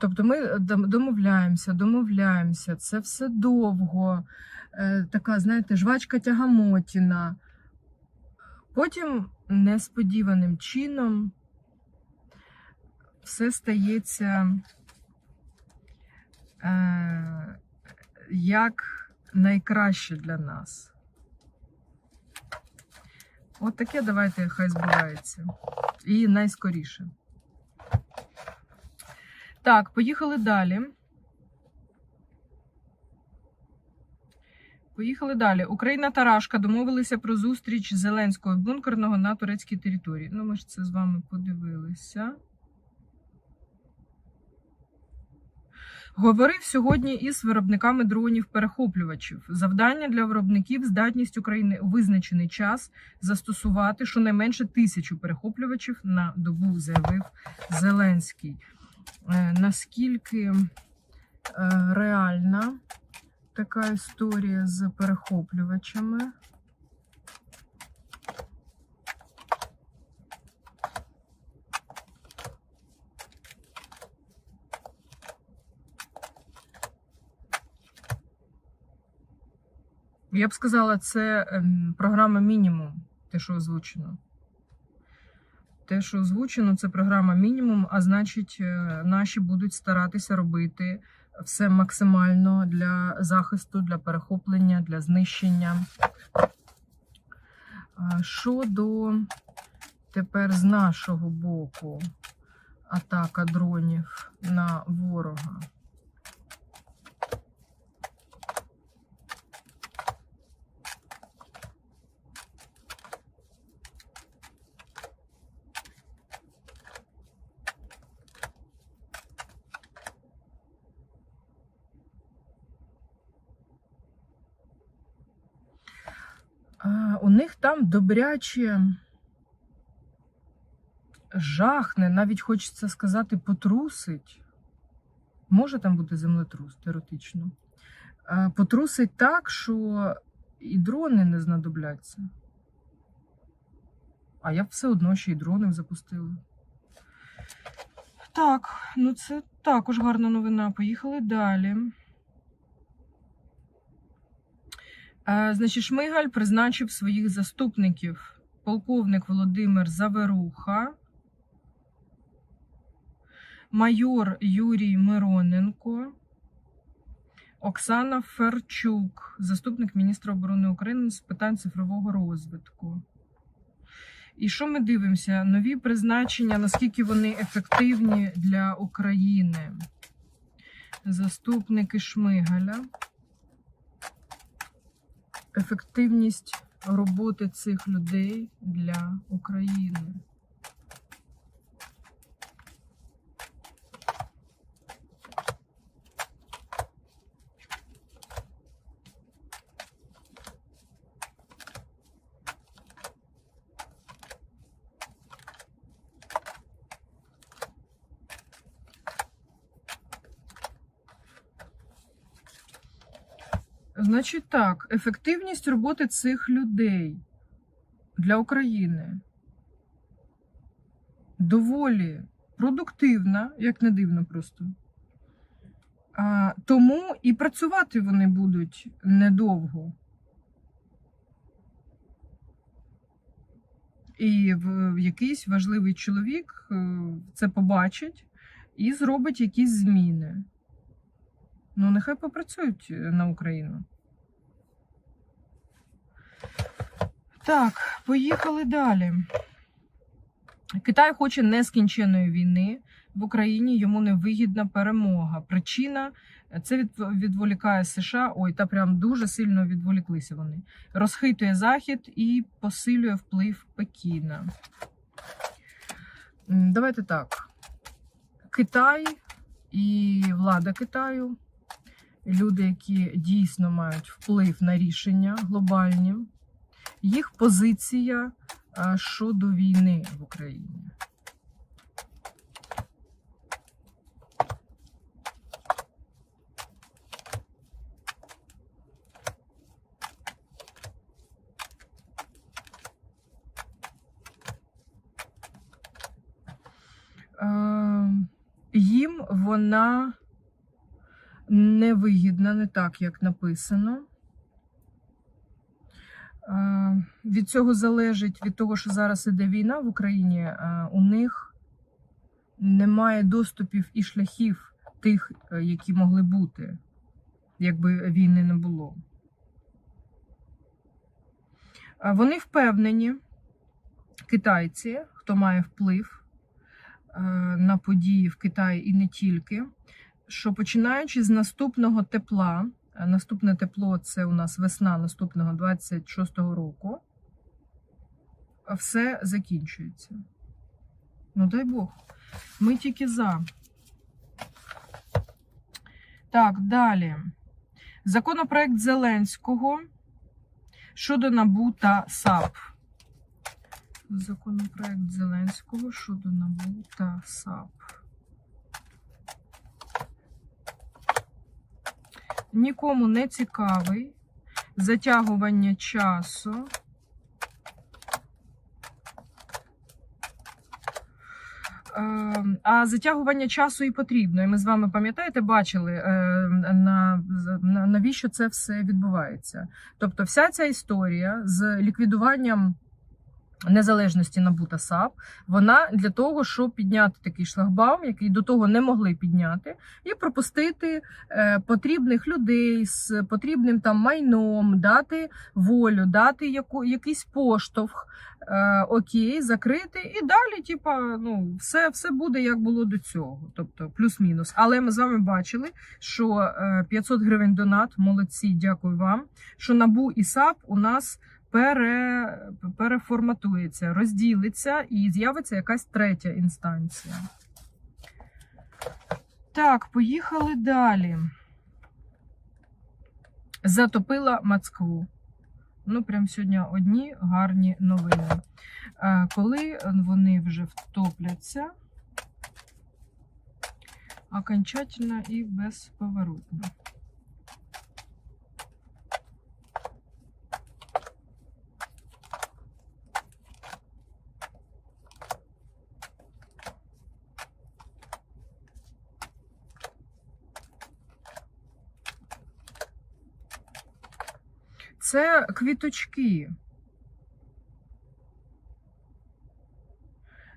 Тобто ми домовляємося, домовляємося, це все довго, е, така, знаєте, жвачка тягамотіна. Потім несподіваним чином все стається е, як найкраще для нас. От таке давайте хай збувається. І найскоріше. Так, поїхали далі. Поїхали далі. Україна та Рашка домовилися про зустріч Зеленського бункерного на турецькій території. Ну, ми ж це з вами подивилися. Говорив сьогодні із виробниками дронів-перехоплювачів. Завдання для виробників здатність України у визначений час застосувати щонайменше тисячу перехоплювачів на добу, заявив Зеленський. Е, Наскільки е, реальна така історія з перехоплювачами? Я б сказала, це ем, програма мінімум, те, що озвучено. Те, що озвучено, це програма мінімум, а значить, е, наші будуть старатися робити все максимально для захисту, для перехоплення, для знищення. Щодо тепер з нашого боку атака дронів на ворога. А, у них там добряче жахне, навіть хочеться сказати, потрусить. Може там бути землетрус, теоретично. Потрусить так, що і дрони не знадобляться. А я б все одно ще й дрони запустила. Так, ну це також гарна новина. Поїхали далі. Е, Значить, Шмигаль призначив своїх заступників полковник Володимир Заверуха, майор Юрій Мироненко, Оксана Ферчук, заступник міністра оборони України з питань цифрового розвитку. І що ми дивимося? Нові призначення, наскільки вони ефективні для України. Заступники Шмигаля ефективність роботи цих людей для України. Значить так, ефективність роботи цих людей для України доволі продуктивна, як не дивно просто. А, тому і працювати вони будуть недовго. І в, якийсь важливий чоловік е, це побачить і зробить якісь зміни. Ну, нехай попрацюють на Україну. Так, поїхали далі. Китай хоче нескінченої війни в Україні. Йому невигідна перемога. Причина це відволікає США. Ой, та прям дуже сильно відволіклися вони. Розхитує Захід і посилює вплив Пекіна. Давайте так. Китай і влада Китаю люди, які дійсно мають вплив на рішення глобальні, їх позиція щодо війни в Україні. Е, вона невигідна, не так, як написано. Е, Від цього залежить від того, що зараз іде війна в Україні, е, у них немає доступів і шляхів тих, е, які могли бути, якби війни не було. Вони впевнені, китайці, хто має вплив на події в Китаї і не тільки, що починаючи з наступного тепла, наступне тепло це у нас весна наступного 26-го року, все закінчується. Ну, дай Бог. Ми тільки за. Так, далі. Законопроект Зеленського щодо НАБУ та САП. Законопроект Зеленського щодо НАБУ та САП. Нікому не цікавий. Затягування часу. Е, А затягування часу і потрібно. І ми з вами пам'ятаєте, бачили е, на навіщо це все відбувається. Тобто, вся ця історія з ліквідуванням незалежності НАБУ та САП, вона для того, щоб підняти такий шлагбаум, який до того не могли підняти, і пропустити е, потрібних людей з потрібним там майном, дати волю, дати яку, якийсь поштовх, е, окей, закрити, і далі, типа, ну, все, все буде як було до цього, тобто плюс-мінус. Але ми з вами бачили, що е, 500 гривень донат, молодці, дякую вам. Що НАБУ і САП у нас пере, переформатується, розділиться і з'явиться якась третя інстанція. Так, поїхали далі. Затопила Москву. Ну, прям сьогодні одні гарні новини. Е, Коли вони вже втопляться, окончательно і безповоротно. Це квіточки.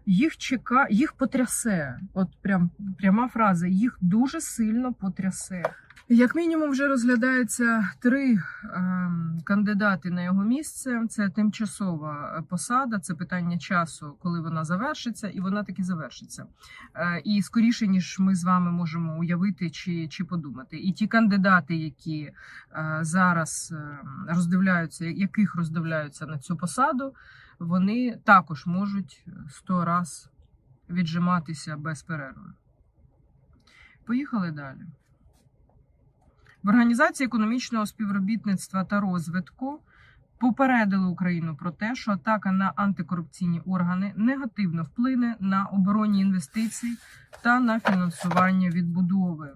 Їх чека, їх потрясе. От прям пряма фраза, їх дуже сильно потрясе. Як мінімум, вже розглядається три ем, кандидати на його місце. Це тимчасова посада, це питання часу, коли вона завершиться, і вона таки завершиться. Е, і скоріше, ніж ми з вами можемо уявити чи, чи подумати. І ті кандидати, які е, зараз е, роздивляються, яких роздивляються на цю посаду, вони також можуть сто раз віджиматися без перерви. Поїхали далі. В Організації економічного співробітництва та розвитку попередили Україну про те, що атака на антикорупційні органи негативно вплине на оборонні інвестиції та на фінансування відбудови.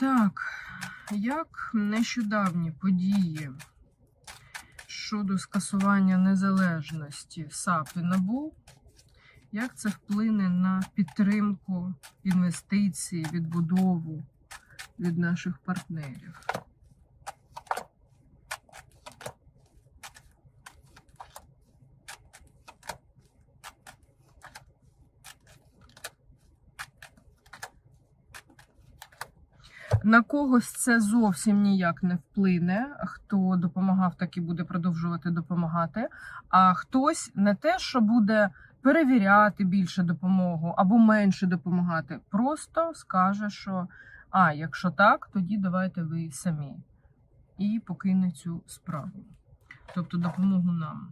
Так, як нещодавні події щодо скасування незалежності САП і НАБУ, як це вплине на підтримку інвестицій, відбудову від наших партнерів? На когось це зовсім ніяк не вплине. Хто допомагав, так і буде продовжувати допомагати. А хтось не те, що буде перевіряти більше допомогу або менше допомагати, просто скаже, що а, якщо так, тоді давайте ви самі. І покине цю справу. Тобто допомогу нам.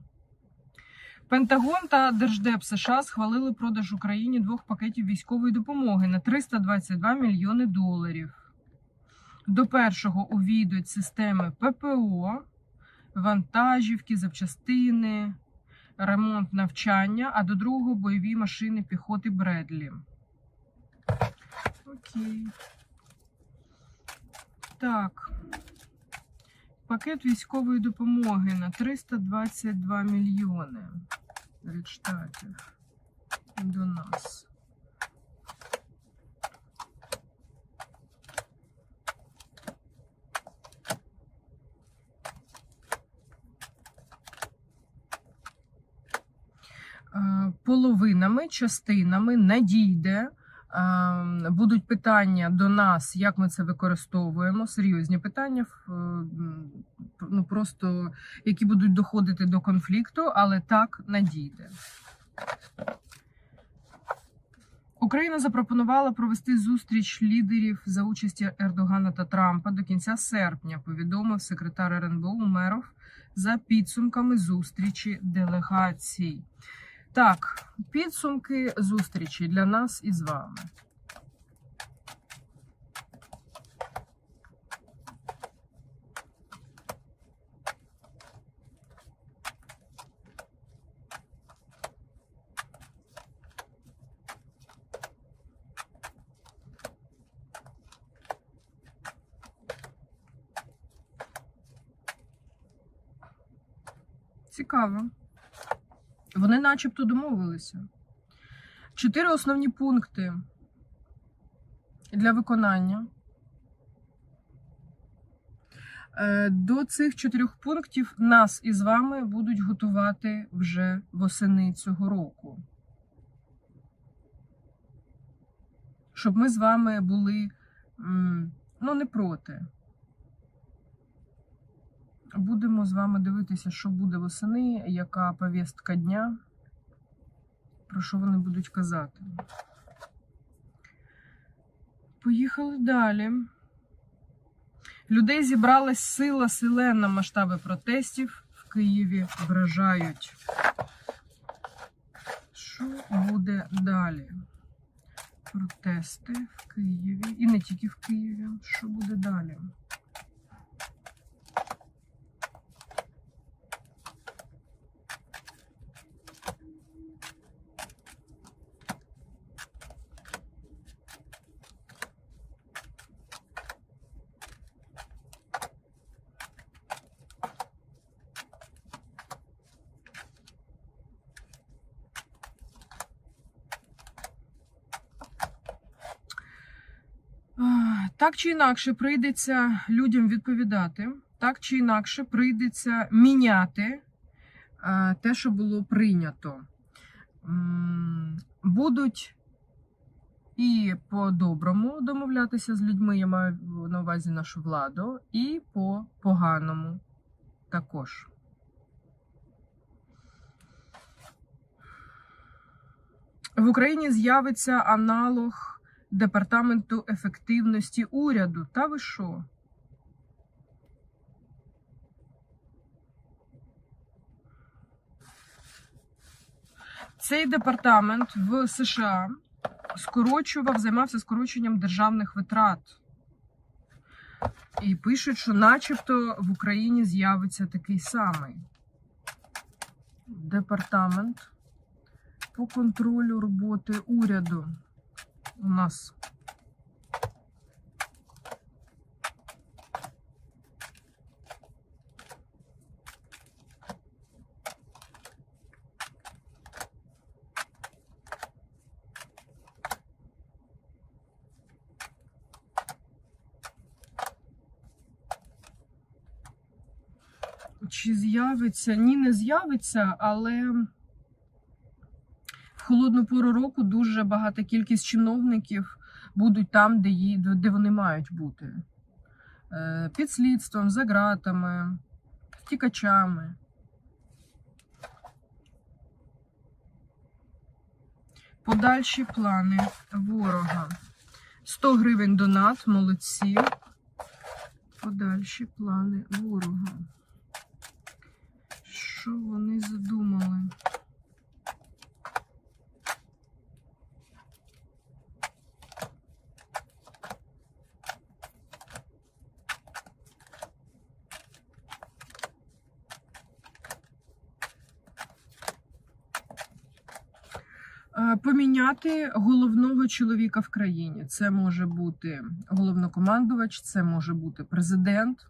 Пентагон та Держдеп США схвалили продаж Україні двох пакетів військової допомоги на 322 мільйони доларів. До першого увійдуть системи ППО, вантажівки, запчастини, ремонт навчання, а до другого бойові машини піхоти Бредлі. Окей. Так. Пакет військової допомоги на 322 мільйони від до нас. Е, Половинами, частинами надійде. е, Будуть питання до нас, як ми це використовуємо. Серйозні питання, е, ну просто які будуть доходити до конфлікту, але так надійде. Україна запропонувала провести зустріч лідерів за участі Ердогана та Трампа до кінця серпня. Повідомив секретар РНБО Умеров за підсумками зустрічі делегацій. Так, підсумки зустрічі для нас із вами. Цікаво. Вони начебто домовилися. Чотири основні пункти для виконання. Е, До цих чотирьох пунктів нас із вами будуть готувати вже восени цього року. Щоб ми з вами були ну, не проти. Будемо з вами дивитися, що буде восени, яка повістка дня, про що вони будуть казати. Поїхали далі. Людей зібралась сила селена. Масштаби протестів в Києві вражають. Що буде далі? Протести в Києві. І не тільки в Києві. Що буде далі? Так чи інакше прийдеться людям відповідати, так чи інакше прийдеться міняти е, те, що було прийнято. Будуть і по-доброму домовлятися з людьми, я маю на увазі нашу владу, і по поганому також. В Україні з'явиться аналог департаменту ефективності уряду. Та ви що? Цей департамент в США скорочував, займався скороченням державних витрат. І пишуть, що начебто в Україні з'явиться такий самий департамент по контролю роботи уряду. У нас Чи з'явиться? Ні, не з'явиться, але холодну пору року дуже багата кількість чиновників будуть там, де, ї- де вони мають бути. Е, Під слідством, за ґратами, втікачами. Подальші плани ворога. 100 гривень донат, молодці. Подальші плани ворога. Що вони задумали? Е, Поміняти головного чоловіка в країні. Це може бути головнокомандувач, це може бути президент,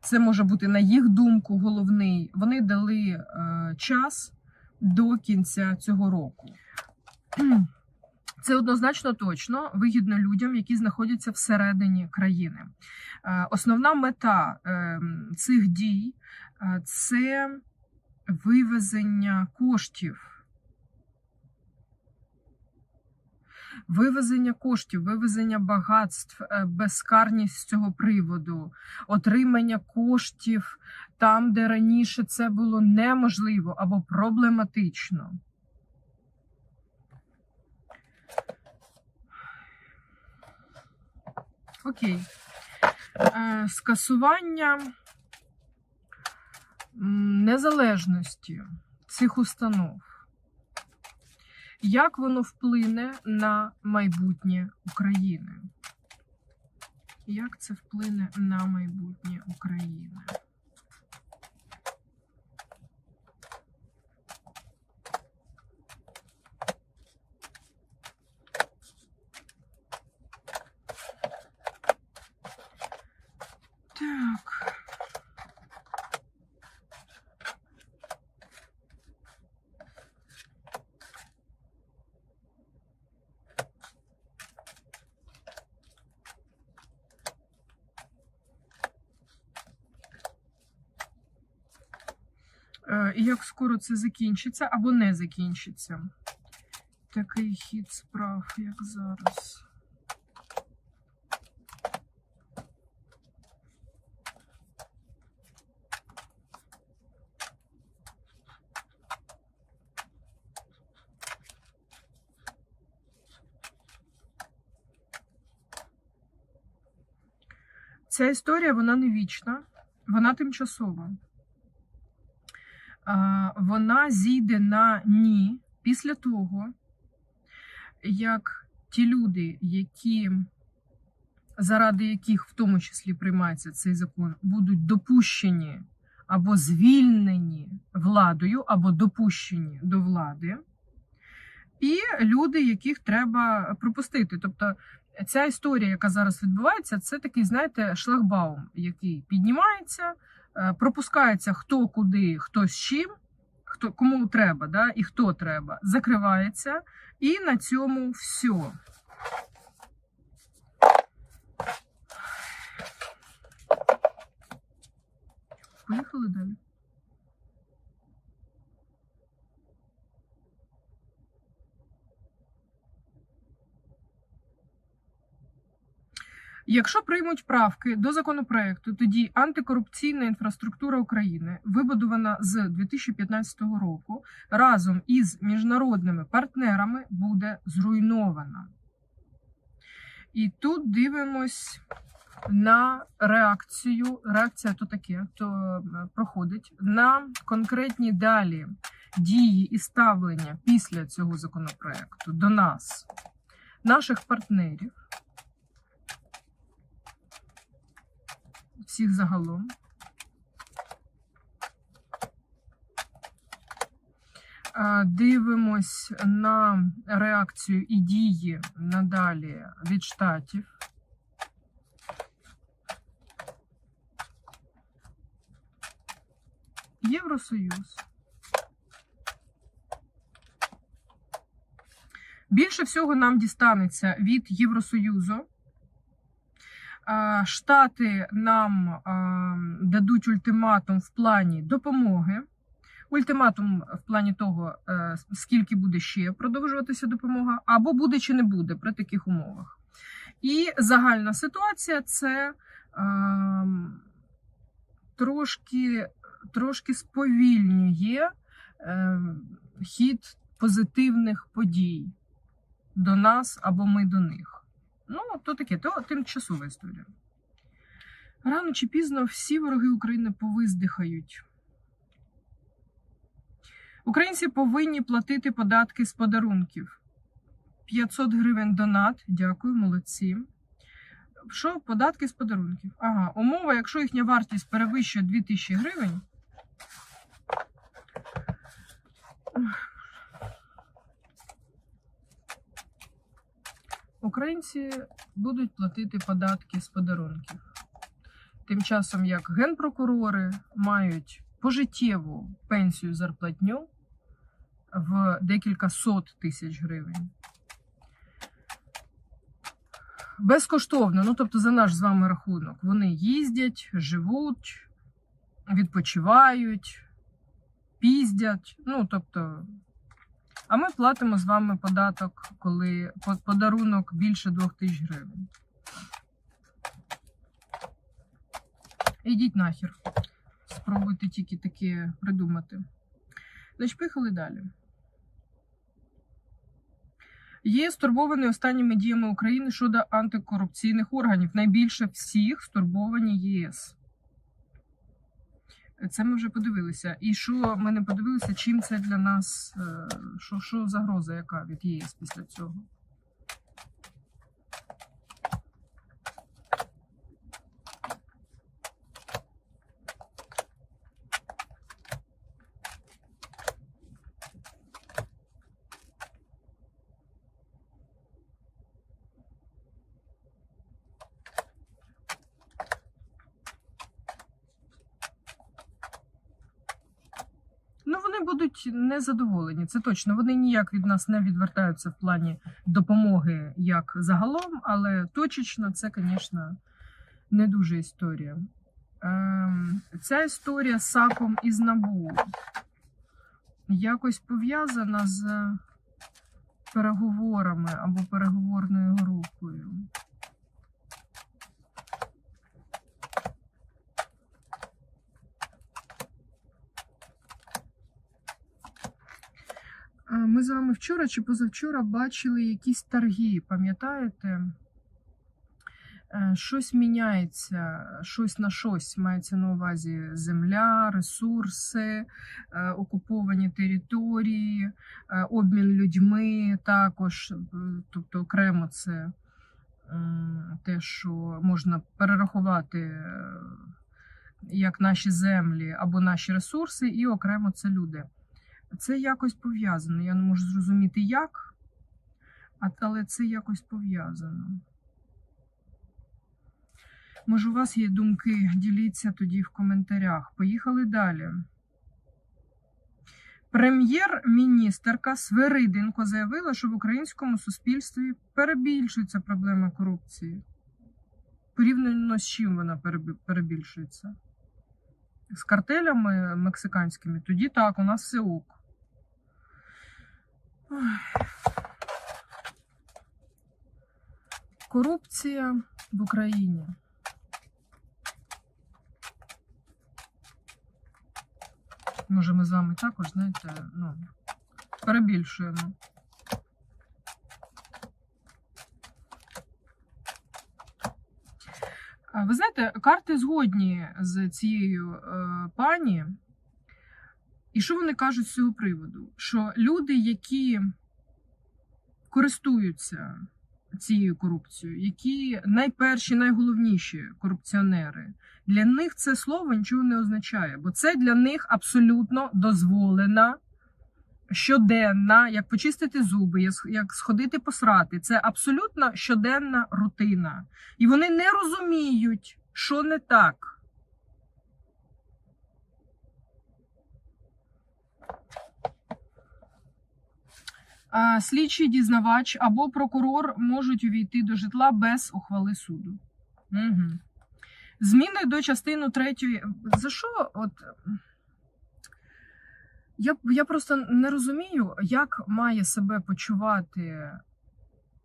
це може бути, на їх думку, головний. Вони дали е, час до кінця цього року. Це однозначно точно вигідно людям, які знаходяться всередині країни. Е, Основна мета е, цих дій е, це вивезення коштів. Вивезення коштів, вивезення багатств, е, безкарність з цього приводу, отримання коштів там, де раніше це було неможливо або проблематично. Окей. Е, Скасування незалежності цих установ. Як воно вплине на майбутнє України? Як це вплине на майбутнє України? І як скоро це закінчиться або не закінчиться? Такий хід справ, як зараз. Ця історія вона не вічна, вона тимчасова. Вона зійде на ні після того, як ті люди, які заради яких в тому числі приймається цей закон, будуть допущені або звільнені владою, або допущені до влади, і люди, яких треба пропустити. Тобто ця історія, яка зараз відбувається, це такий, знаєте, шлагбаум, який піднімається, пропускається хто куди, хто з чим, хто кому треба, да, і хто треба, закривається, і на цьому все. Поїхали далі. Якщо приймуть правки до законопроекту, тоді антикорупційна інфраструктура України, вибудована з 2015 року, разом із міжнародними партнерами буде зруйнована. І тут дивимось на реакцію. Реакція то таке, то е, проходить на конкретні далі дії і ставлення після цього законопроекту до нас, наших партнерів. Всіх загалом. Дивимось на реакцію і дії надалі від штатів. Євросоюз. Більше всього нам дістанеться від Євросоюзу. Штати нам дадуть ультиматум в плані допомоги. Ультиматум в плані того, е, скільки буде ще продовжуватися допомога, або буде чи не буде при таких умовах. І загальна ситуація це е, трошки, трошки сповільнює е, хід позитивних подій до нас або ми до них. Ну, то таке, то тимчасова історія. Рано чи пізно всі вороги України повиздихають. Українці повинні платити податки з подарунків. 500 гривень донат. Дякую, молодці. Що? Податки з подарунків. Ага, умова, якщо їхня вартість перевищує 2000 гривень. Українці будуть платити податки з подарунків. Тим часом, як генпрокурори мають пожиттєву пенсію зарплатню, в декілька сот тисяч гривень. Безкоштовно, ну тобто за наш з вами рахунок. Вони їздять, живуть, відпочивають, піздять. Ну, тобто, а ми платимо з вами податок, коли подарунок більше 2 тисяч гривень. Ідіть нахер. Спробуйте тільки таке придумати. Значить, поїхали далі. ЄС стурбований останніми діями України щодо антикорупційних органів. Найбільше всіх стурбовані ЄС. Це ми вже подивилися. І що ми не подивилися, чим це для нас, е, що, що загроза, яка від ЄС після цього? Ну, вони будуть незадоволені, це точно. Вони ніяк від нас не відвертаються в плані допомоги як загалом, але точечно це, звісно, не дуже історія. Ем, ця історія з САПом і з НАБУ якось пов'язана з переговорами або переговорною групою. Ми з вами вчора чи позавчора бачили якісь торги, пам'ятаєте? Е, Щось міняється, щось на щось мається на увазі земля, ресурси, е, окуповані території, е, обмін людьми також, тобто окремо це те, що можна перерахувати як наші землі або наші ресурси, і окремо це люди. Це якось пов'язано. Я не можу зрозуміти як, але це якось пов'язано. Може, у вас є думки, діліться тоді в коментарях. Поїхали далі. Прем'єр-міністерка Свириденко заявила, що в українському суспільстві перебільшується проблема корупції. Порівняно з чим вона перебільшується? З картелями мексиканськими? Тоді так, у нас все ок. Корупція в Україні. Може, ми з вами також, знаєте, ну, перебільшуємо. Ви знаєте, карти згодні з цією е, пані. І що вони кажуть з цього приводу? Що люди, які користуються цією корупцією, які найперші, найголовніші корупціонери, для них це слово нічого не означає, бо це для них абсолютно дозволена щоденна, як почистити зуби, як- сходити посрати. Це абсолютно щоденна рутина. І вони не розуміють, що не так. А, Слідчий дізнавач або прокурор можуть увійти до житла без ухвали суду. Угу. Зміни до частини третьої. За що? От я, я просто не розумію, як має себе почувати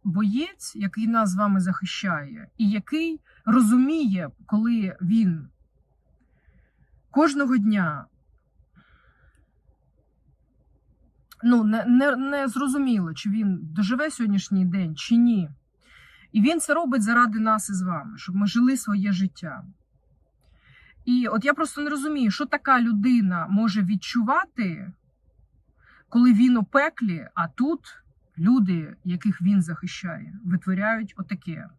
боєць, який нас з вами захищає, і який розуміє, коли він кожного дня ну, не, не, не зрозуміло, чи він доживе сьогоднішній день, чи ні. І він це робить заради нас із вами, щоб ми жили своє життя. І от я просто не розумію, що така людина може відчувати, коли він у пеклі, а тут люди, яких він захищає, витворяють отаке.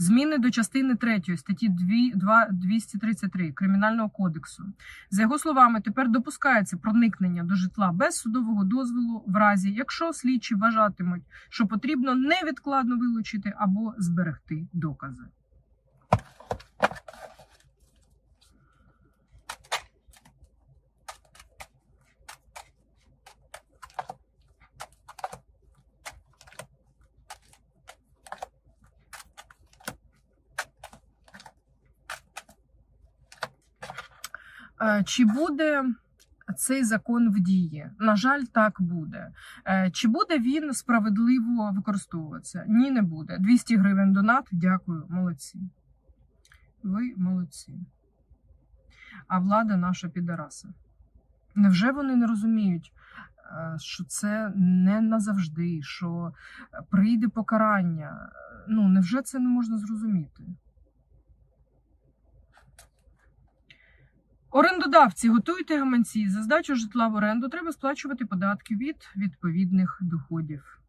Зміни до частини 3 статті 2, 2, 233 Кримінального кодексу. За його словами, тепер допускається проникнення до житла без судового дозволу в разі, якщо слідчі вважатимуть, що потрібно невідкладно вилучити або зберегти докази. Чи буде цей закон в дії? На жаль, так буде. Е, Чи буде він справедливо використовуватися? Ні, не буде. 200 гривень донат. Дякую, молодці. Ви молодці. А влада наша підараса. Невже вони не розуміють, е, що це не назавжди, що прийде покарання? Ну, невже це не можна зрозуміти? Орендодавці, готуйте гаманці. За здачу житла в оренду треба сплачувати податки від відповідних доходів.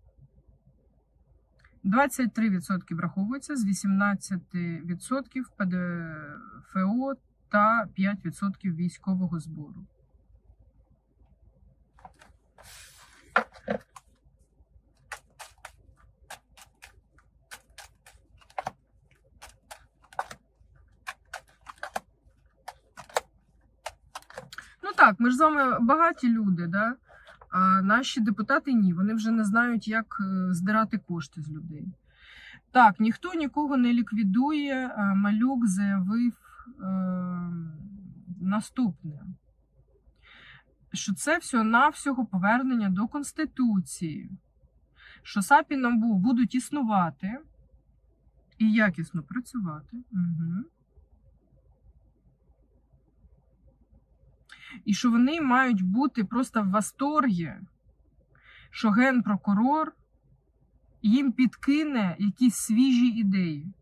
23% враховується з 18% ПДФО та 5% військового збору. Ну так, ми ж з вами багаті люди, да? а наші депутати ні. Вони вже не знають, як е, здирати кошти з людей. Так, ніхто нікого не ліквідує. Малюк заявив е, наступне: що це всього-навсього повернення до Конституції, що САП і НАБУ будуть існувати і якісно працювати. Угу. І що вони мають бути просто в восторгі, що генпрокурор їм підкине якісь свіжі ідеї.